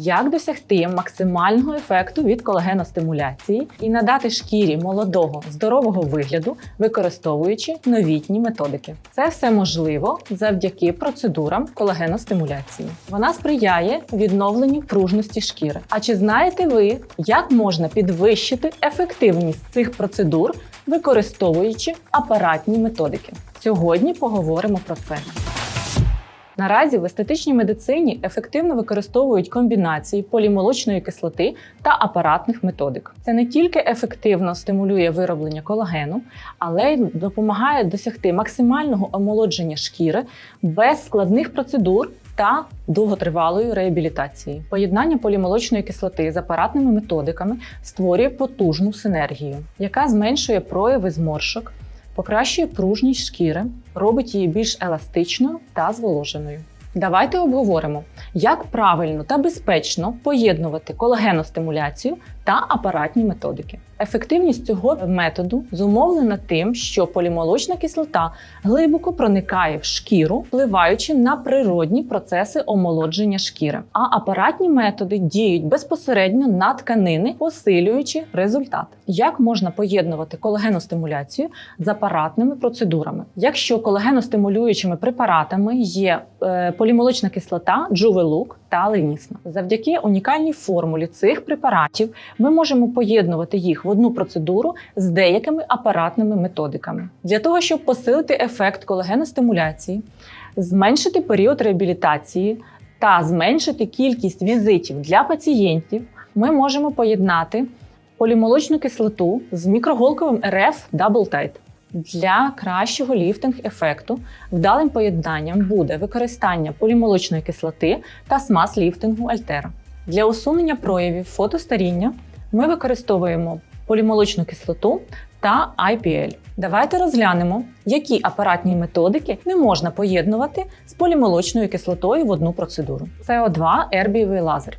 Як досягти максимального ефекту від колагеностимуляції і надати шкірі молодого здорового вигляду, використовуючи новітні методики. Це все можливо завдяки процедурам колагеностимуляції. Вона сприяє відновленню пружності шкіри. А чи знаєте ви, як можна підвищити ефективність цих процедур, використовуючи апаратні методики? Сьогодні поговоримо про це. Наразі в естетичній медицині ефективно використовують комбінації полімолочної кислоти та апаратних методик. Це не тільки ефективно стимулює вироблення колагену, але й допомагає досягти максимального омолодження шкіри без складних процедур. Та довготривалої реабілітації. Поєднання полімолочної кислоти з апаратними методиками створює потужну синергію, яка зменшує прояви зморшок, покращує пружність шкіри, робить її більш еластичною та зволоженою. Давайте обговоримо, як правильно та безпечно поєднувати колагеностимуляцію та апаратні методики. Ефективність цього методу зумовлена тим, що полімолочна кислота глибоко проникає в шкіру, впливаючи на природні процеси омолодження шкіри. А апаратні методи діють безпосередньо на тканини, посилюючи результат. Як можна поєднувати колагеностимуляцію з апаратними процедурами? Якщо колагеностимулюючими препаратами є е, полімолочна кислота, джувелук та ленісна. Завдяки унікальній формулі цих препаратів ми можемо поєднувати їх в одну процедуру з деякими апаратними методиками для того, щоб посилити ефект колагеностимуляції, зменшити період реабілітації та зменшити кількість візитів для пацієнтів. Ми можемо поєднати полімолочну кислоту з мікроголковим РФ Double Tight. Для кращого ліфтинг-ефекту вдалим поєднанням буде використання полімолочної кислоти та смаз-ліфтингу Альтера. Для усунення проявів фотостаріння ми використовуємо полімолочну кислоту та IPL. Давайте розглянемо, які апаратні методики не можна поєднувати з полімолочною кислотою в одну процедуру. СО2 ербієвий лазер.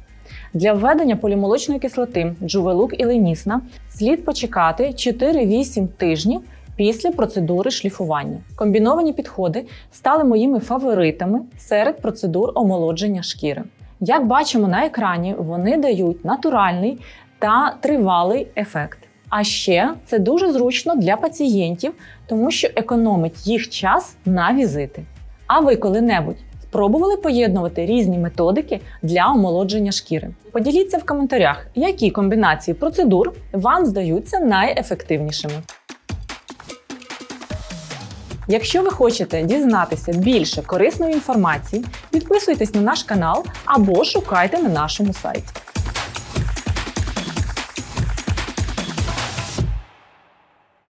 Для введення полімолочної кислоти джувелук і ленісна слід почекати 4-8 тижнів після процедури шліфування. Комбіновані підходи стали моїми фаворитами серед процедур омолодження шкіри. Як бачимо на екрані, вони дають натуральний та тривалий ефект. А ще це дуже зручно для пацієнтів, тому що економить їх час на візити. А ви коли-небудь спробували поєднувати різні методики для омолодження шкіри? Поділіться в коментарях, які комбінації процедур вам здаються найефективнішими. Якщо ви хочете дізнатися більше корисної інформації, підписуйтесь на наш канал або шукайте на нашому сайті.